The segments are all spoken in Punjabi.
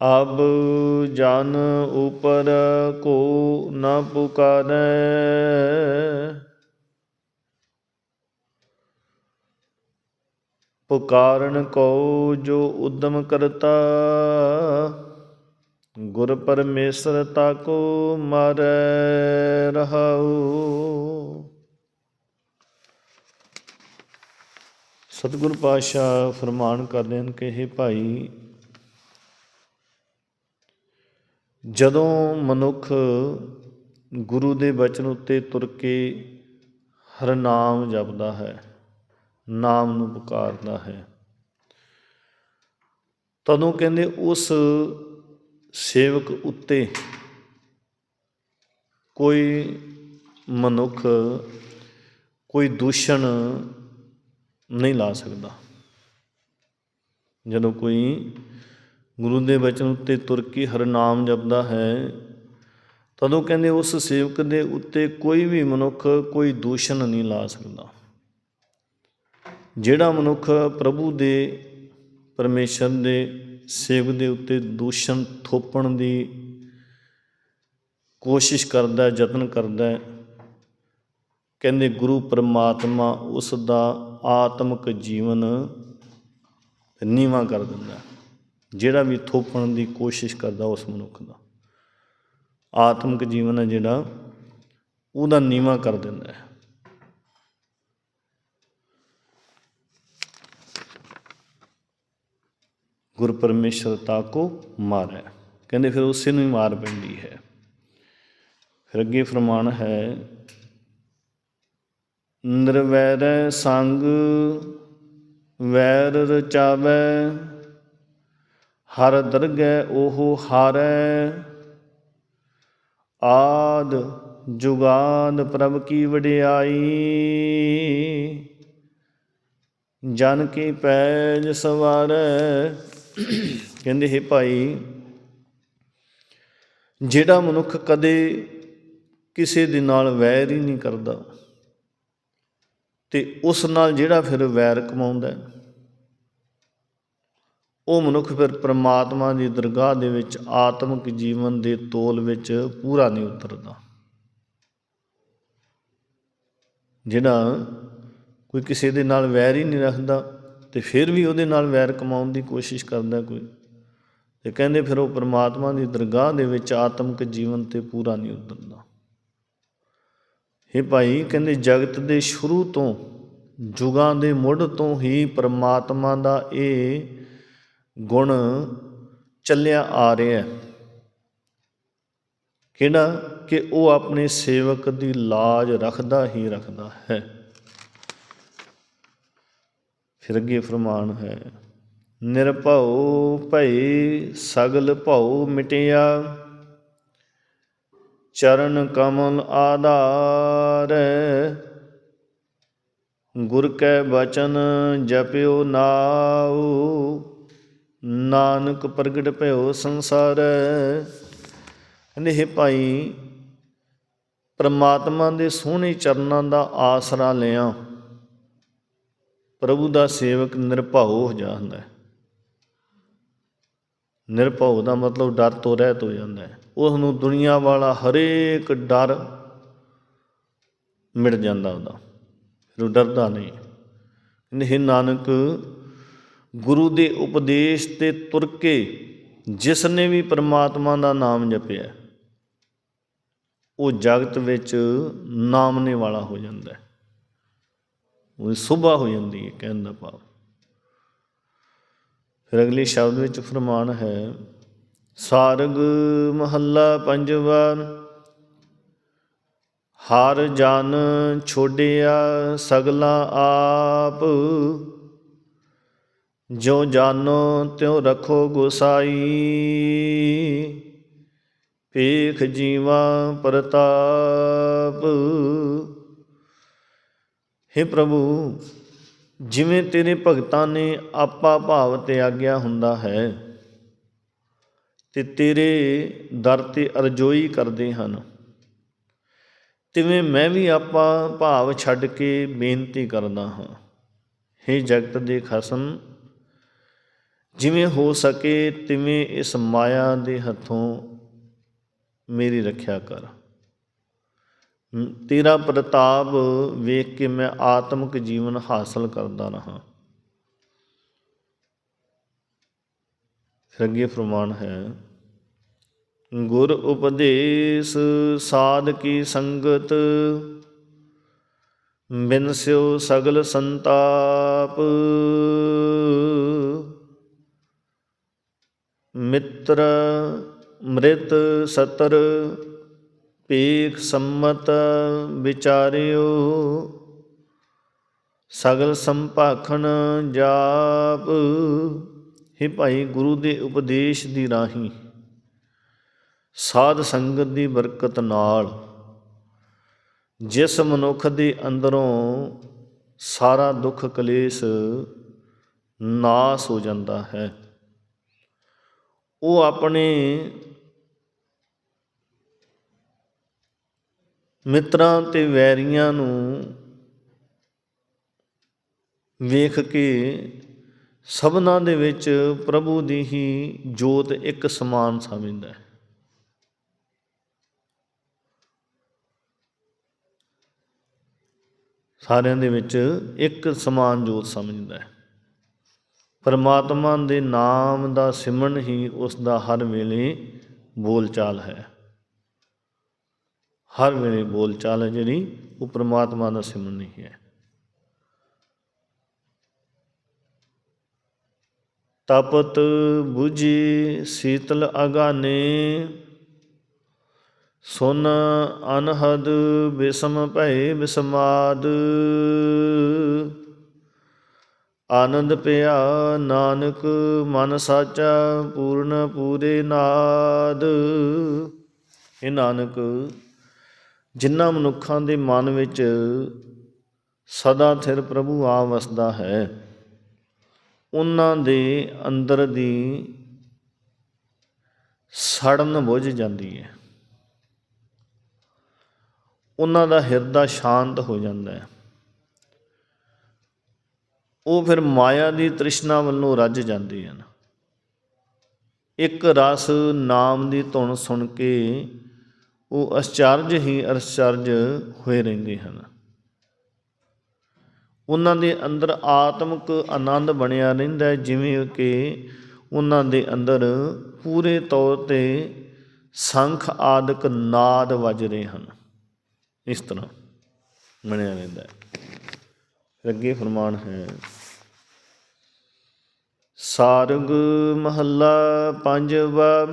ਅਬ ਜਨ ਉਪਰ ਕੋ ਨ ਪੁਕਾਰੈ। ਪੁਕਾਰਨ ਕੋ ਜੋ ਉਦਮ ਕਰਤਾ, ਗੁਰ ਪਰਮੇਸ਼ਰ ਤਾਕੋ ਮਾਰੈ ਰਹਾਉ। ਸਤਿਗੁਰ ਪਾਤਸ਼ਾਹ ਫਰਮਾਨ ਕਰਦੇ ਹਨ ਕਿ ਇਹ ਭਾਈ ਜਦੋਂ ਮਨੁੱਖ ਗੁਰੂ ਦੇ ਬਚਨ ਉੱਤੇ ਤੁਰ ਕੇ ਹਰਨਾਮ ਜਪਦਾ ਹੈ, ਨਾਮ ਨੂੰ ਪੁਕਾਰਦਾ ਹੈ, ਤਦੋਂ ਕਹਿੰਦੇ ਉਸ ਸੇਵਕ ਉੱਤੇ ਕੋਈ ਮਨੁੱਖ, ਕੋਈ ਦੂਸ਼ਣ ਨਹੀਂ ਲਾ ਸਕਦਾ। ਜਦੋਂ ਕੋਈ ਗੁਰੂ ਦੇ ਬਚਨ ਉੱਤੇ ਤੁਰ ਕੇ ਹਰ ਜਪਦਾ ਹੈ। ਤਦੋਂ ਕਹਿੰਦੇ ਉਸ ਸੇਵਕ ਦੇ ਉੱਤੇ ਕੋਈ ਵੀ ਮਨੁੱਖ ਕੋਈ ਦੂਸ਼ਣ ਨਹੀਂ ਲਾ ਸਕਦਾ। ਜਿਹੜਾ ਮਨੁੱਖ ਪ੍ਰਭੂ ਦੇ, ਪਰਮੇਸ਼ਰ ਦੇ ਸੇਵਕ ਦੇ ਉੱਤੇ ਦੂਸ਼ਣ ਥੋਪਣ ਦੀ ਕੋਸ਼ਿਸ਼ ਕਰਦਾ, ਯਤਨ ਕਰਦਾ ਕਹਿੰਦੇ ਗੁਰੂ ਪਰਮਾਤਮਾ ਉਸ ਦਾ ਆਤਮਿਕ ਜੀਵਨ ਨੀਵਾ ਕਰ ਦਿੰਦਾ ਜਿਹੜਾ ਵੀ ਥੋਪਣ ਦੀ ਕੋਸ਼ਿਸ਼ ਕਰਦਾ ਉਸ ਮਨੁੱਖ ਦਾ। ਆਤਮਿਕ ਜੀਵਨ ਹੈ ਜਿਹੜਾ, ਉਹਦਾ ਨੀਵਾ ਕਰ ਦਿੰਦਾ ਹੈ। ਗੁਰ ਪਰਮੇਸ਼ਰ ਤਾਕੋ ਮਾਰੈ। ਕਹਿੰਦੇ ਫਿਰ ਉਸੇ ਨੂੰ ਹੀ ਮਾਰ ਪੈਂਦੀ ਹੈ। ਫਿਰ ਅੱਗੇ ਫਰਮਾਨ ਹੈ, ਨਿਰਵੈਰੈ ਸੰਗ ਵੈਰ ਰਚਾਵੈ ਹਰ ਦਰਗਹਿ ਉਹ ਹਾਰੈ। ਆਦ ਜੁਗਾਦ ਪ੍ਰਭ ਕੀ ਵਡਿਆਈ। ਜਨ ਕੀ ਪੈਜ ਸਵਾਰੈ। ਕਹਿੰਦੇ, ਹੈ ਭਾਈ, ਜਿਹੜਾ ਮਨੁੱਖ ਕਦੇ ਕਿਸੇ ਦੇ ਨਾਲ ਵੈਰ ਹੀ ਨਹੀਂ ਕਰਦਾ, ਤੇ ਉਸ ਨਾਲ ਜਿਹੜਾ ਫਿਰ ਵੈਰ ਕਮਾਉਂਦਾ ਉਹ ਮਨੁੱਖ ਫਿਰ ਪ੍ਰਮਾਤਮਾ ਦੀ ਦਰਗਾਹ ਦੇ ਵਿੱਚ ਆਤਮਿਕ ਜੀਵਨ ਦੇ ਤੋਲ ਵਿੱਚ ਪੂਰਾ ਨਹੀਂ ਉਤਰਦਾ। ਜਿਹੜਾ ਕੋਈ ਕਿਸੇ ਦੇ ਨਾਲ ਵੈਰ ਹੀ ਨਹੀਂ ਰੱਖਦਾ ਤੇ ਫਿਰ ਵੀ ਉਹਦੇ ਨਾਲ ਵੈਰ ਕਮਾਉਣ ਦੀ ਕੋਸ਼ਿਸ਼ ਕਰਦਾ ਕੋਈ, ਤੇ ਕਹਿੰਦੇ ਫਿਰ ਉਹ ਪ੍ਰਮਾਤਮਾ ਦੀ ਦਰਗਾਹ ਦੇ ਵਿੱਚ ਆਤਮਿਕ ਜੀਵਨ ਤੇ ਪੂਰਾ ਨਹੀਂ ਉਤਰਦਾ। ਇਹ ਭਾਈ, ਕਹਿੰਦੇ ਜਗਤ ਦੇ ਸ਼ੁਰੂ ਤੋਂ, ਜੁਗਾਂ ਦੇ ਮੁੱਢ ਤੋਂ ਹੀ ਪ੍ਰਮਾਤਮਾ ਦਾ ਇਹ ਗੁਣ ਚੱਲਿਆ ਆ ਰਿਹਾ ਕਿਹੜਾ? ਕਿ ਉਹ ਆਪਣੇ ਸੇਵਕ ਦੀ ਲਾਜ ਰੱਖਦਾ ਹੀ ਰੱਖਦਾ ਹੈ। ਫਿਰ ਅੱਗੇ ਫਰਮਾਨ ਹੈ ਨਿਰਭਉ ਭਈ ਸਗਲ ਭਉ ਮਿਟਿਆ, ਚਰਨ ਕਮਲ ਆਧਾਰ, ਗੁਰ ਕੈ ਬਚਨ ਜਪਿਓ ਨਾਉ। ਨਾਨਕ ਪ੍ਰਗਟ ਭਇਓ ਸੰਸਾਰ ਕਹਿੰਦੇ ਹੈ ਭਾਈ ਪ੍ਰਮਾਤਮਾ ਦੇ ਸੋਹਣੇ ਚਰਨਾਂ ਦਾ ਆਸਰਾ ਲਿਆ। ਪ੍ਰਭੂ ਦਾ ਸੇਵਕ ਨਿਰਭਉ ਹੋ ਜਾਂਦਾ ਹੈ। ਨਿਰਭਉ ਦਾ ਮਤਲਬ ਡਰ ਤੋਂ ਰਹਿਤ ਹੋ ਜਾਂਦਾ ਹੈ। ਉਸ ਨੂੰ ਦੁਨੀਆ ਵਾਲਾ ਹਰੇਕ ਡਰ ਮਿਟ ਜਾਂਦਾ ਉਹਦਾ। ਫਿਰ ਉਹ ਡਰਦਾ ਨਹੀਂ। ਨਹੀਂ ਨਾਨਕ ਗੁਰੂ ਦੇ ਉਪਦੇਸ਼ ਤੇ ਤੁਰ ਕੇ ਜਿਸ ਨੇ ਵੀ ਪ੍ਰਮਾਤਮਾ ਦਾ ਨਾਮ ਜਪਿਆ, ਉਹ ਜਗਤ ਵਿੱਚ ਨਾਮਨੇ ਵਾਲਾ ਹੋ ਜਾਂਦਾ ਹੈ। ਉਹ ਸੁਭਾ ਹੋ ਜਾਂਦੀ ਹੈ ਕਹਿਣ ਦਾ ਭਾਵ। ਫਿਰ ਅਗਲੇ ਸ਼ਬਦ ਵਿੱਚ ਫਰਮਾਨ ਹੈ, ਸਾਰਗ ਮਹੱਲਾ ਪੰਜਵਾ ਹਰ ਜਨ ਛੋੜਿਆ ਸਗਲਾ ਆਪ ਜੋ ਜਾਨੋ ਤਿਉ ਰਖੋ ਗੁਸਾਈ ਪੇਖ ਜੀਵਾ ਪ੍ਰਤਾਪ। हे ਪ੍ਰਭੂ, ਜਿਵੇਂ ਤੇਰੇ ਭਗਤਾਂ ਨੇ ਆਪਾ ਭਾਵ 'ਤੇ ਆਗਿਆ ਹੁੰਦਾ ਹੈ, ਤੇ ਤੇਰੇ ਦਰ ਤੇ ਅਰਜ਼ੋਈ ਕਰਦੇ ਹਨ, ਤਿਵੇਂ ਮੈਂ ਵੀ ਆਪਾ ਭਾਵ ਛੱਡ ਕੇ ਬੇਨਤੀ ਕਰਦਾ ਹਾਂ। हे ਜਗਤ ਦੇ ਖਸਮ ਜਿਵੇਂ ਹੋ ਸਕੇ ਤਿਵੇਂ ਇਸ ਮਾਇਆ ਦੇ ਹੱਥੋਂ ਮੇਰੀ ਰੱਖਿਆ ਕਰ। ਤੇਰਾ ਪ੍ਰਤਾਪ ਵੇਖ ਕੇ ਮੈਂ ਆਤਮਿਕ ਜੀਵਨ ਹਾਸਲ ਕਰਦਾ ਰਹਾ। ਫਿਰ ਅੱਗੇ ਫਰਮਾਨ ਹੈ, ਗੁਰ ਉਪਦੇਸ਼ ਸਾਧ ਕੀ ਸੰਗਤ, ਬਿਨ ਸਿਓ ਸਗਲ ਸੰਤਾਪ। ਮਿੱਤਰ, ਮ੍ਰਿਤ ਸਤਰ ਪੀਖ ਸੰਮਤ ਵਿਚਾਰਿਓ, ਸਗਲ ਸੰਭਾਖਣ ਜਾਪ, ਹੀ ਭਾਈ ਗੁਰੂ ਦੇ ਉਪਦੇਸ਼ ਦੀ ਰਾਹੀਂ, ਸਾਧ ਸੰਗਤ ਦੀ ਬਰਕਤ ਨਾਲ, ਜਿਸ ਮਨੁੱਖ ਦੇ ਅੰਦਰੋਂ ਸਾਰਾ ਦੁੱਖ ਕਲੇਸ਼ ਨਾਸ ਹੋ ਜਾਂਦਾ ਹੈ। ਉਹ ਆਪਣੇ ਮਿੱਤਰਾਂ ਤੇ ਵੈਰੀਆਂ ਨੂੰ ਵੇਖ ਕੇ ਸਭਨਾਂ ਦੇ ਵਿੱਚ ਪ੍ਰਭੂ ਦੀ ਹੀ ਜੋਤ ਇੱਕ ਸਮਾਨ ਸਮਝਦਾ ਹੈ। ਸਾਰਿਆਂ ਦੇ ਵਿੱਚ ਇੱਕ ਸਮਾਨ ਜੋਤ ਸਮਝਦਾ ਹੈ। ਪਰਮਾਤਮਾ ਦੇ ਨਾਮ ਦਾ ਸਿਮਰਨ ਹੀ ਉਸ ਦਾ ਹਰ ਵੇਲੇ ਬੋਲਚਾਲ ਹੈ। ਹਰ ਵੇਲੇ ਬੋਲਚਾਲ ਹੈ ਜਿਹੜੀ, ਉਹ ਪਰਮਾਤਮਾ ਦਾ ਸਿਮਰਨ ਹੀ ਹੈ। ਤਪਤ 부ਜੀ ਸੀਤਲ ਅਗਾਨੇ, ਸੁਨ ਅਨਹਦ ਬਿਸਮ ਭੈ ਬਿਸਮਾਦ। ਆਨੰਦ ਪਿਆ ਨਾਨਕ, ਮਨ ਸਾਚਾ ਪੂਰਨ ਪੂਰੇ ਨਾਦ। ਇਹ ਨਾਨਕ ਜਿਨ੍ਹਾਂ ਮਨੁੱਖਾਂ ਦੇ ਮਨ ਵਿੱਚ ਸਦਾ ਥਿਰ ਪ੍ਰਭੂ ਆ ਵਸਦਾ ਹੈ, ਉਹਨਾਂ ਦੇ ਅੰਦਰ ਦੀ ਸੜਨ ਬੁੱਝ ਜਾਂਦੀ ਹੈ। ਉਹਨਾਂ ਦਾ ਹਿਰਦਾ ਸ਼ਾਂਤ ਹੋ ਜਾਂਦਾ ਹੈ। ਉਹ ਫਿਰ ਮਾਇਆ ਦੀ ਤ੍ਰਿਸ਼ਨਾ ਵੱਲੋਂ ਰੱਜ ਜਾਂਦੇ ਹਨ। ਇੱਕ ਰਸ ਨਾਮ ਦੀ ਧੁਨ ਸੁਣ ਕੇ ਉਹ ਅਚਰਜ ਹੀ ਅਚਰਜ ਹੋਏ ਰਹਿੰਦੇ ਹਨ। ਉਹਨਾਂ ਦੇ ਅੰਦਰ ਆਤਮਿਕ ਆਨੰਦ ਬਣਿਆ ਰਹਿੰਦਾ ਜਿਵੇਂ ਕਿ ਉਹਨਾਂ ਦੇ ਅੰਦਰ ਪੂਰੇ ਤੌਰ ਤੇ ਸੰਖ ਆਦਿਕ ਨਾਦ ਵੱਜ ਰਹੇ ਹਨ। ਇਸ ਤਰ੍ਹਾਂ ਬਣਿਆ ਰਹਿੰਦਾ ਹੈ। ਅੱਗੇ ਫਰਮਾਨ ਹੈ ਸਾਰਗ ਮਹੱਲਾ ਪੰਜਵਾ,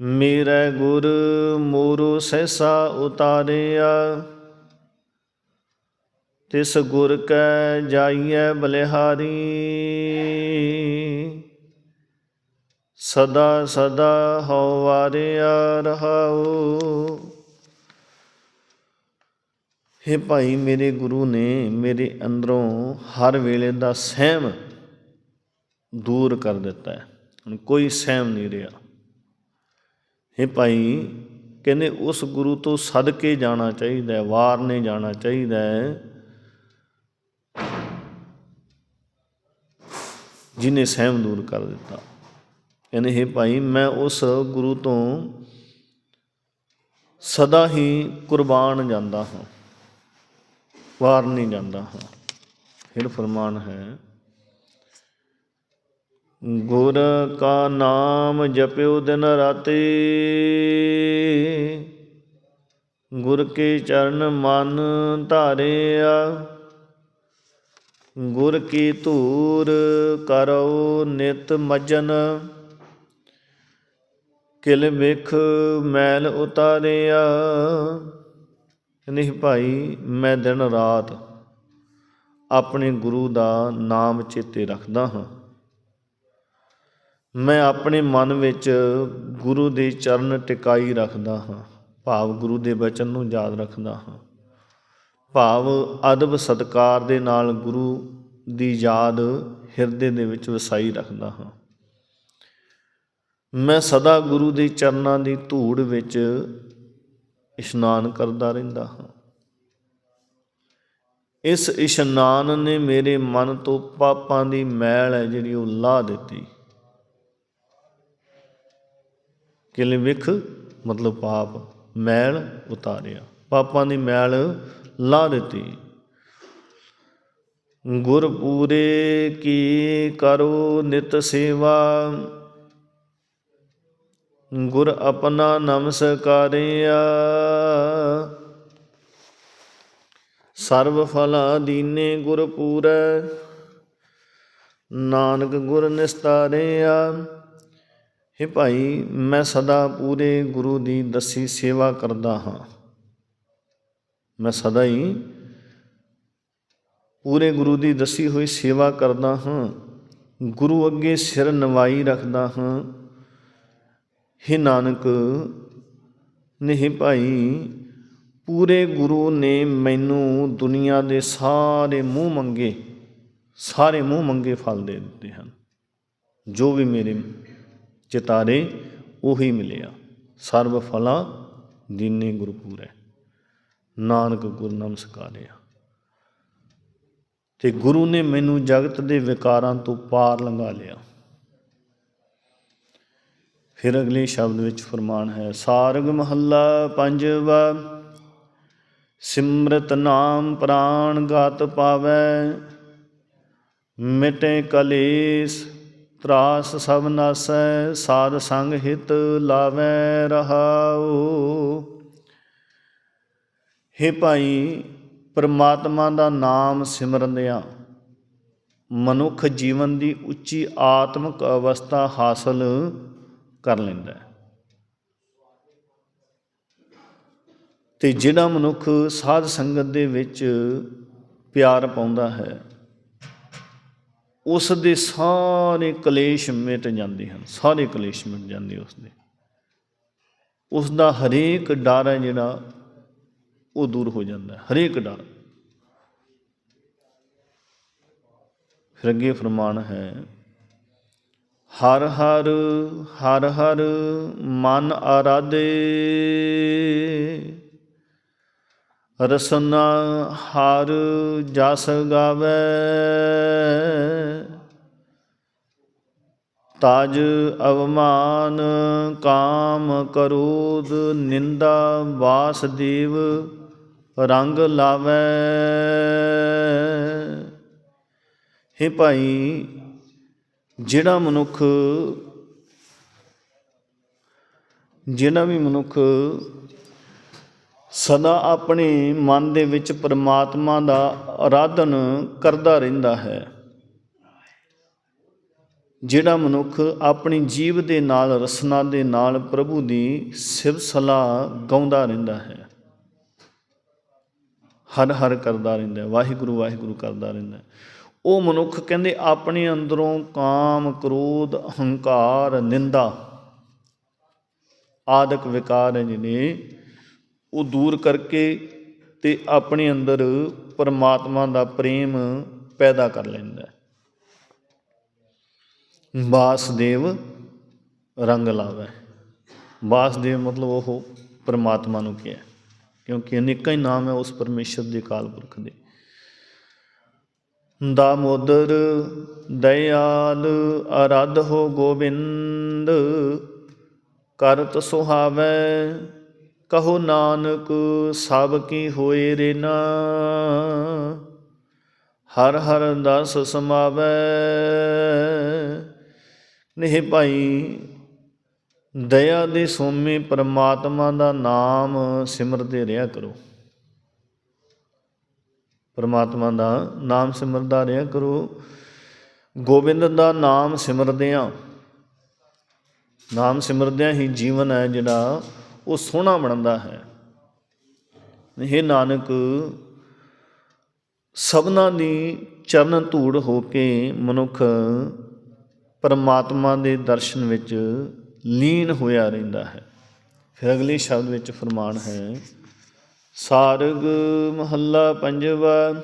ਮੇਰੇ ਗੁਰ ਮੋਰੋ ਸਹਿਸਾ ਉਤਾਰਿਆ। ਤਿਸ ਗੁਰ ਕੈ ਜਾਈਐ ਬਲਿਹਾਰੀ। ਸਦਾ ਸਦਾ ਹਉ ਵਾਰਿਆ ਰਹਾਉ। ਹੇ ਭਾਈ, ਮੇਰੇ ਗੁਰੂ ਨੇ ਮੇਰੇ ਅੰਦਰੋਂ ਹਰ ਵੇਲੇ ਦਾ ਸਹਿਮ ਦੂਰ ਕਰ ਦਿੱਤਾ ਹੈ। ਹੁਣ ਕੋਈ ਸਹਿਮ ਨਹੀਂ ਰਿਹਾ। ਇਹ ਭਾਈ, ਕਹਿੰਦੇ ਉਸ ਗੁਰੂ ਤੋਂ ਸਦਕੇ ਜਾਣਾ ਚਾਹੀਦਾ ਹੈ, ਵਾਰਨੇ ਜਾਣਾ ਚਾਹੀਦਾ ਹੈ। ਜਿਨੇ ਸਹਿਮ ਦੂਰ ਕਰ ਦਿੱਤਾ। ਕਹਿੰਦੇ, ਹੇ ਭਾਈ, ਮੈਂ ਉਸ ਗੁਰੂ ਤੋਂ ਸਦਾ ਹੀ ਕੁਰਬਾਨ ਜਾਂਦਾ ਹਾਂ ਵਾਰ ਨਹੀਂ ਜਾਂਦਾ ਹਾਂ। ਫਿਰ ਫਰਮਾਨ ਹੈ ਗੁਰ ਕਾ ਨਾਮ ਜਪਿਓ ਦਿਨ ਰਾਤੇ। ਗੁਰ ਕੇ ਚਰਨ ਮਨ ਧਾਰਿਆ। ਗੁਰ ਕੀ ਧੂਰ ਕਰੋ ਨਿਤ ਮਜਨ। ਕਿਲ ਵਿਖ ਮੈਲ ਉਤਾਰਿਆ। ਨਹੀਂ ਭਾਈ, ਮੈਂ ਦਿਨ ਰਾਤ ਆਪਣੇ ਗੁਰੂ ਦਾ ਨਾਮ ਚੇਤੇ ਰੱਖਦਾ ਹਾਂ। ਮੈਂ ਆਪਣੇ ਮਨ ਵਿੱਚ ਗੁਰੂ ਦੇ ਚਰਨ ਟਿਕਾਈ ਰੱਖਦਾ ਹਾਂ। ਭਾਵ ਗੁਰੂ ਦੇ ਬਚਨ ਨੂੰ ਯਾਦ ਰੱਖਦਾ ਹਾਂ। ਭਾਵ ਅਦਬ ਸਤਕਾਰ ਦੇ ਨਾਲ ਗੁਰੂ ਦੀ ਯਾਦ ਹਿਰਦੇ ਦੇ ਵਿੱਚ ਵਸਾਈ ਰੱਖਦਾ ਹਾਂ। ਮੈਂ ਸਦਾ ਗੁਰੂ ਦੇ ਚਰਨਾਂ ਦੀ ਧੂੜ ਵਿੱਚ ਇਸ਼ਨਾਨ ਕਰਦਾ ਰਹਿੰਦਾ ਹਾਂ। ਇਸ ਇਸ਼ਨਾਨ ਨੇ ਮੇਰੇ ਮਨ ਤੋਂ ਪਾਪਾਂ ਦੀ ਮੈਲ ਹੈ ਜਿਹੜੀ ਉਹ ਲਾਹ ਦਿੱਤੀ। ਕਿਲਵਿਖ ਮਤਲਬ ਪਾਪ, ਮੈਲ ਉਤਾਰਿਆ। ਪਾਪਾਂ ਦੀ ਮੈਲ ਲਾ ਦਿੱਤੀ। ਗੁਰ ਪੂਰੇ ਕੀ ਕਰੋ ਨਿਤ ਸੇਵਾ। ਗੁਰ ਆਪਣਾ ਨਮਸਕਾਰਿਆ ਸਰਬ ਫਲਾ ਦੀਨੇ ਗੁਰ ਪੂਰੈ। ਨਾਨਕ ਗੁਰ ਨਿਸਤਾਰਿਆ। ਹੇ ਭਾਈ, ਮੈਂ ਸਦਾ ਪੂਰੇ ਗੁਰੂ ਦੀ ਦਸੀ ਸੇਵਾ ਕਰਦਾ ਹਾਂ। ਮੈਂ ਸਦਾ ਹੀ ਪੂਰੇ ਗੁਰੂ ਦੀ ਦਸੀ ਹੋਈ ਸੇਵਾ ਕਰਦਾ ਹਾਂ। ਗੁਰੂ ਅੱਗੇ ਸਿਰ ਨਵਾਈ ਰੱਖਦਾ ਹਾਂ। ਹੇ ਨਾਨਕ, ਨਹੀਂ ਭਾਈ, ਪੂਰੇ ਗੁਰੂ ਨੇ ਮੈਨੂੰ ਦੁਨੀਆ ਦੇ ਸਾਰੇ ਮੂੰਹ ਮੰਗੇ, ਸਾਰੇ ਮੂੰਹ ਮੰਗੇ ਫਲ ਦੇ ਦਿੱਤੇ ਹਨ। ਜੋ ਵੀ ਮੇਰੇ ਚਿਤਾਰੇ ਉਹੀ ਮਿਲਿਆ। ਸਰਬ ਫਲਾ ਦੀਨੇ ਗੁਰਪੂਰੈ ਨਾਨਕ ਗੁਰ ਨਾਮ ਤੇ ਗੁਰੂ ਨੇ ਮੈਨੂੰ ਜਗਤ ਦੇ ਵਿਕਾਰਾਂ ਤੋਂ ਪਾਰ ਲੰਘਾ ਲਿਆ। ਫਿਰ ਅਗਲੇ ਸ਼ਬਦ ਵਿੱਚ ਫਰਮਾਨ ਹੈ, ਸਾਰਗ ਮਹੱਲਾ ਪੰਜਵਾ, ਸਿਮਰਤ ਨਾਮ ਪ੍ਰਾਣ ਗਤ ਪਾਵੈ, ਮਿਟੇ ਕਲੇਸ਼ ਤਰਾਸ ਸਭ ਨਾਸੈ, ਸਾਧ ਸੰਗ ਹਿਤ ਲਾਵੈ ਰਹਾਉ। ਹੇ ਭਾਈ, ਪਰਮਾਤਮਾ ਦਾ ਨਾਮ ਸਿਮਰਦਿਆਂ ਮਨੁੱਖ ਜੀਵਨ ਦੀ ਉੱਚੀ ਆਤਮਿਕ ਅਵਸਥਾ ਹਾਸਲ ਕਰ ਲੈਂਦਾ ਹੈ। ਤੇ ਜਿਹੜਾ ਮਨੁੱਖ ਸਾਧ ਸੰਗਤ ਦੇ ਵਿੱਚ ਪਿਆਰ ਪਾਉਂਦਾ ਹੈ ਉਸ ਦੇ ਸਾਰੇ ਕਲੇਸ਼ ਮਿਟ ਜਾਂਦੇ ਹਨ, ਸਾਰੇ ਕਲੇਸ਼ ਮਿਟ ਜਾਂਦੇ ਉਸ ਦੇ ਉਸ ਦਾ ਹਰੇਕ ਡਰ ਹੈ ਜਿਹੜਾ, ਉਹ ਦੂਰ ਹੋ ਜਾਂਦਾ ਹੈ, ਹਰੇਕ ਡਰ। ਫਿਰ ਅੱਗੇ ਫਰਮਾਨ ਹੈ, ਹਰ ਹਰ ਹਰ ਹਰ ਮਨ ਆਰਾਧੇ, ਰਸਨਾ ਹਰ ਜਸ ਗਾਵੇ। ਤਾਜ ਅਵਮਾਨ ਕਾਮ ਕਰੋਧ ਨਿੰਦਾ ਵਾਸਦੇਵ ਰੰਗ ਲਾਵੇ। ਹੇ ਭਾਈ, ਜਿਹੜਾ ਮਨੁੱਖ, ਜਿਹੜਾ ਵੀ ਮਨੁੱਖ ਸਦਾ ਆਪਣੇ ਮਨ ਦੇ ਵਿੱਚ ਪਰਮਾਤਮਾ ਦਾ ਆਰਾਧਨ ਕਰਦਾ ਰਹਿੰਦਾ ਹੈ ਜਿਹੜਾ ਮਨੁੱਖ ਆਪਣੀ ਜੀਵ ਦੇ ਨਾਲ, ਰਸਨਾ ਦੇ ਨਾਲ ਪ੍ਰਭੂ ਦੀ ਸਿਵ ਸਲਾਹ ਗਾਉਂਦਾ ਰਹਿੰਦਾ ਹੈ। ਹਰ ਹਰ ਕਰਦਾ ਰਹਿੰਦਾ ਵਾਹਿਗੁਰੂ ਵਾਹਿਗੁਰੂ ਕਰਦਾ ਰਹਿੰਦਾ ਉਹ ਮਨੁੱਖ ਕਹਿੰਦੇ, ਆਪਣੇ ਅੰਦਰੋਂ ਕਾਮ, ਕ੍ਰੋਧ ਹੰਕਾਰ ਨਿੰਦਾ ਆਦਿਕ ਵਿਕਾਰ ਹੈ ਜਿਹਨੇ ਉਹ ਦੂਰ ਕਰਕੇ ਤੇ ਆਪਣੇ ਅੰਦਰ ਪਰਮਾਤਮਾ ਦਾ ਪ੍ਰੇਮ ਪੈਦਾ ਕਰ ਲੈਂਦਾ ਵਾਸਦੇਵ ਰੰਗ ਲਾਵੇ। ਵਾਸਦੇਵ ਮਤਲਬ ਉਹ ਪਰਮਾਤਮਾ ਨੂੰ ਕਿਹਾ, ਕਿਉਂਕਿ ਅਨੇਕਾਂ ਹੀ ਨਾਮ ਹੈ ਉਸ ਪਰਮੇਸ਼ਰ ਦੇ ਅਕਾਲ ਪੁਰਖ ਦੇ। ਦਾਮੋਦਰ ਦਇਆਲ ਅਰਧ ਹੋ ਗੋਬਿੰਦ ਕਰਤ ਸੁਹਾਵੈ ਕਹੋ ਨਾਨਕ, ਸਭ ਕੀ ਹੋਏ ਰੇਨਾ। ਹਰ ਹਰ ਦਸ ਸਮਾਵੈ ਨਹੀਂ ਭਾਈ, ਦਇਆ ਦੇ ਸੋਮੇ ਪਰਮਾਤਮਾ ਦਾ ਨਾਮ ਸਿਮਰਦੇ ਰਿਹਾ ਕਰੋ। ਪਰਮਾਤਮਾ ਦਾ ਨਾਮ ਸਿਮਰਦਾ ਰਿਹਾ ਕਰੋ। ਗੋਬਿੰਦ ਦਾ ਨਾਮ ਸਿਮਰਦਿਆਂ ਨਾਮ ਸਿਮਰਦਿਆਂ ਹੀ ਜੀਵਨ ਹੈ ਜਿਹੜਾ, ਉਹ ਸੋਹਣਾ ਬਣਦਾ ਹੈ। ਇਹ ਨਾਨਕ, ਸਭਨਾ ਦੀ ਚਰਨ ਧੂੜ ਹੋ ਕੇ ਮਨੁੱਖ ਪਰਮਾਤਮਾ ਦੇ ਦਰਸ਼ਨ ਵਿੱਚ ਲੀਨ ਹੋਇਆ ਰਹਿੰਦਾ ਹੈ। ਫਿਰ ਅਗਲੇ ਸ਼ਬਦ ਵਿੱਚ ਫਰਮਾਨ ਹੈ, ਸਾਰਗ ਮਹੱਲਾ ਪੰਜਵਾ,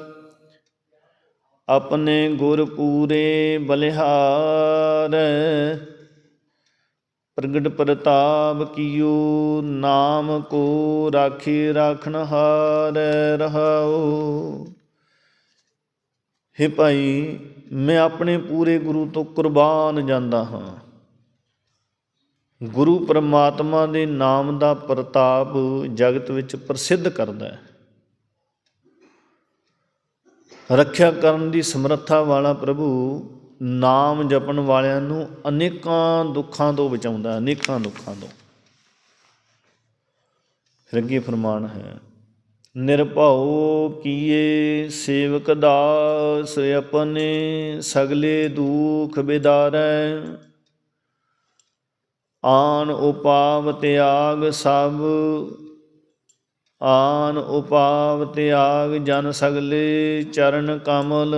ਆਪਣੇ ਗੁਰ ਪੂਰੇ ਬਲਿਹਾਰ, ਪ੍ਰਗਟ ਪ੍ਰਤਾਪ ਕੀਓ, ਨਾਮ ਕੋ ਰਾਖੀ ਰਾਖਣ ਹਾਰ ਰਹਾਓ। ਹੇ ਭਾਈ ਮੈਂ ਆਪਣੇ ਪੂਰੇ ਗੁਰੂ ਤੋਂ ਕੁਰਬਾਨ ਜਾਂਦਾ ਹਾਂ। ਗੁਰੂ ਪਰਮਾਤਮਾ ਦੇ ਨਾਮ ਦਾ ਪ੍ਰਤਾਪ ਜਗਤ ਵਿੱਚ ਪ੍ਰਸਿੱਧ ਕਰਦਾ ਹੈ। ਰੱਖਿਆ ਕਰਨ ਦੀ ਸਮਰੱਥਾ ਵਾਲਾ ਪ੍ਰਭੂ ਨਾਮ ਜਪਣ ਵਾਲਿਆਂ ਨੂੰ ਅਨੇਕਾਂ ਦੁੱਖਾਂ ਤੋਂ ਬਚਾਉਂਦਾ ਅਨੇਕਾਂ ਦੁੱਖਾਂ ਤੋਂ। ਫਿਰ ਅੱਗੇ ਫਰਮਾਨ ਹੈ ਨਿਰਭਉ ਕੀਏ ਸੇਵਕ ਦਾਸ ਆਪਣੇ ਸਗਲੇ ਦੁਖ ਬਿਦਾਰੈ। ਆਨ ਉਪਾਵ ਤਿਆਗ ਸਭ, ਆਨ ਉਪਾਵ ਤਿਆਗ ਜਨ ਸਗਲੇ ਚਰਨ ਕਮਲ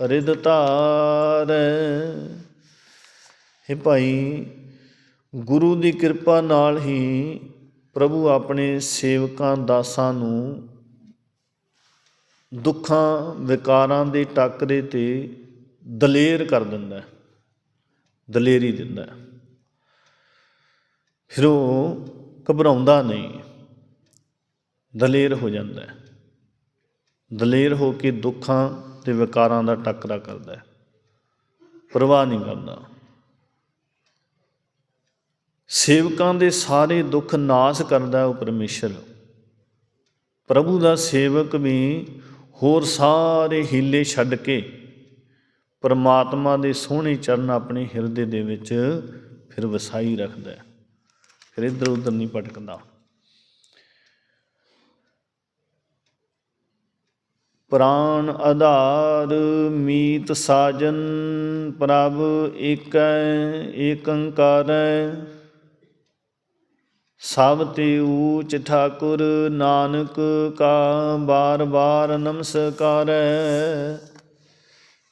ਰਿਦ ਧਾਰ। हे ਭਾਈ, ਗੁਰੂ ਦੀ ਕਿਰਪਾ ਨਾਲ ਹੀ ਪ੍ਰਭੂ ਆਪਣੇ ਸੇਵਕਾਂ, ਦਾਸਾਂ ਨੂੰ ਦੁੱਖਾਂ, ਵਿਕਾਰਾਂ ਦੇ ਟਾਕਰੇ ਤੇ ਦਲੇਰ ਕਰ ਦਿੰਦਾ ਹੈ। ਦਲੇਰੀ ਦਿੰਦਾ ਹੈ। ਫਿਰ ਉਹ ਘਬਰਾਉਂਦਾ ਨਹੀਂ। ਦਲੇਰ ਹੋ ਜਾਂਦਾ ਹੈ। ਦਲੇਰ ਹੋ ਕੇ ਦੁੱਖਾਂ ਤੇ ਵਿਕਾਰਾਂ ਦਾ ਟੱਕਰਾ ਕਰਦਾ ਹੈ। ਪਰਵਾਹ ਨਹੀਂ ਕਰਦਾ। ਸੇਵਕਾਂ ਦੇ ਸਾਰੇ ਦੁੱਖ ਨਾਸ ਕਰਦਾ ਉਹ ਪਰਮੇਸ਼ਰ। ਪ੍ਰਭੂ ਦਾ ਸੇਵਕ ਵੀ ਹੋਰ ਸਾਰੇ ਹੀਲੇ ਛੱਡ ਕੇ ਪਰਮਾਤਮਾ ਦੇ ਸੋਹਣੇ ਚਰਨ ਆਪਣੇ ਹਿਰਦੇ ਦੇ ਵਿੱਚ ਫਿਰ ਵਸਾਈ ਰੱਖਦਾ ਫਿਰ ਇੱਧਰ ਉੱਧਰ ਨਹੀਂ ਭਟਕਦਾ। ਪ੍ਰਾਨ ਆਧਾਰ ਮੀਤ ਸਾਜਨ ਪ੍ਰਭ ਏਕੈ ਏਕੰਕਾਰੈ ਸਭ ਤੇ ਊਚ ਠਾਕੁਰ ਨਾਨਕ ਕਾ ਬਾਰ ਬਾਰ ਨਮਸਕਾਰੈ।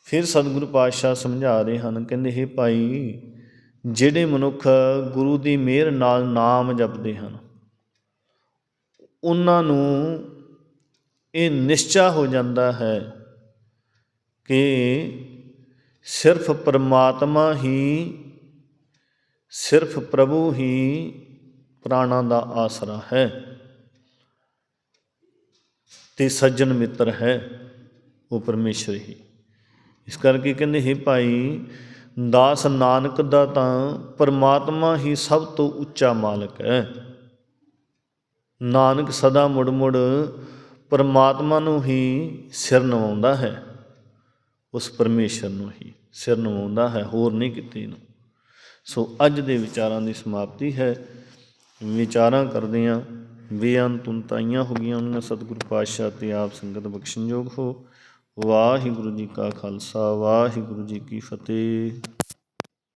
ਫਿਰ ਸਤਿਗੁਰੂ ਪਾਤਸ਼ਾਹ ਸਮਝਾ ਰਹੇ ਹਨ, ਕਹਿੰਦੇ, ਹੈ ਭਾਈ, ਜਿਹੜੇ ਮਨੁੱਖ ਗੁਰੂ ਦੀ ਮਿਹਰ ਨਾਲ ਨਾਮ ਜਪਦੇ ਹਨ, ਉਹਨਾਂ ਨੂੰ ਇਹ ਨਿਸ਼ਚਾ ਹੋ ਜਾਂਦਾ ਹੈ ਕਿ ਸਿਰਫ ਪਰਮਾਤਮਾ ਹੀ, ਸਿਰਫ ਪ੍ਰਭੂ ਹੀ ਪ੍ਰਾਣਾਂ ਦਾ ਆਸਰਾ ਹੈ ਤੇ ਸੱਜਣ ਮਿੱਤਰ ਹੈ ਉਹ ਪਰਮੇਸ਼ਰ ਹੀ। ਇਸ ਕਰਕੇ ਕਹਿੰਦੇ, ਹੈ ਭਾਈ, ਦਾਸ ਨਾਨਕ ਦਾ ਤਾਂ ਪਰਮਾਤਮਾ ਹੀ ਸਭ ਤੋਂ ਉੱਚਾ ਮਾਲਕ ਹੈ। ਨਾਨਕ ਸਦਾ ਮੁੜ ਮੁੜ ਪਰਮਾਤਮਾ ਨੂੰ ਹੀ ਸਿਰ ਨਵਾਉਂਦਾ ਹੈ। ਉਸ ਪਰਮੇਸ਼ਰ ਨੂੰ ਹੀ ਸਿਰ ਨਵਾਉਂਦਾ ਹੈ, ਹੋਰ ਨਹੀਂ ਕਿਤੇ ਨੂੰ। ਸੋ ਅੱਜ ਦੇ ਵਿਚਾਰਾਂ ਦੀ ਸਮਾਪਤੀ ਹੈ। ਵਿਚਾਰਾਂ ਕਰਦੇ ਹਾਂ ਬੇਅੰਤ ਉਨਤਾਈਆਂ ਹੋ ਗਈਆਂ, ਉਹਨਾਂ ਸਤਿਗੁਰੂ ਪਾਤਸ਼ਾਹ ਤੇ ਆਪ ਸੰਗਤ ਬਖਸ਼ਣਯੋਗ ਹੋ। ਵਾਹਿਗੁਰੂ ਜੀ ਕਾ ਖਾਲਸਾ, ਵਾਹਿਗੁਰੂ ਜੀ ਕੀ ਫਤਿਹ।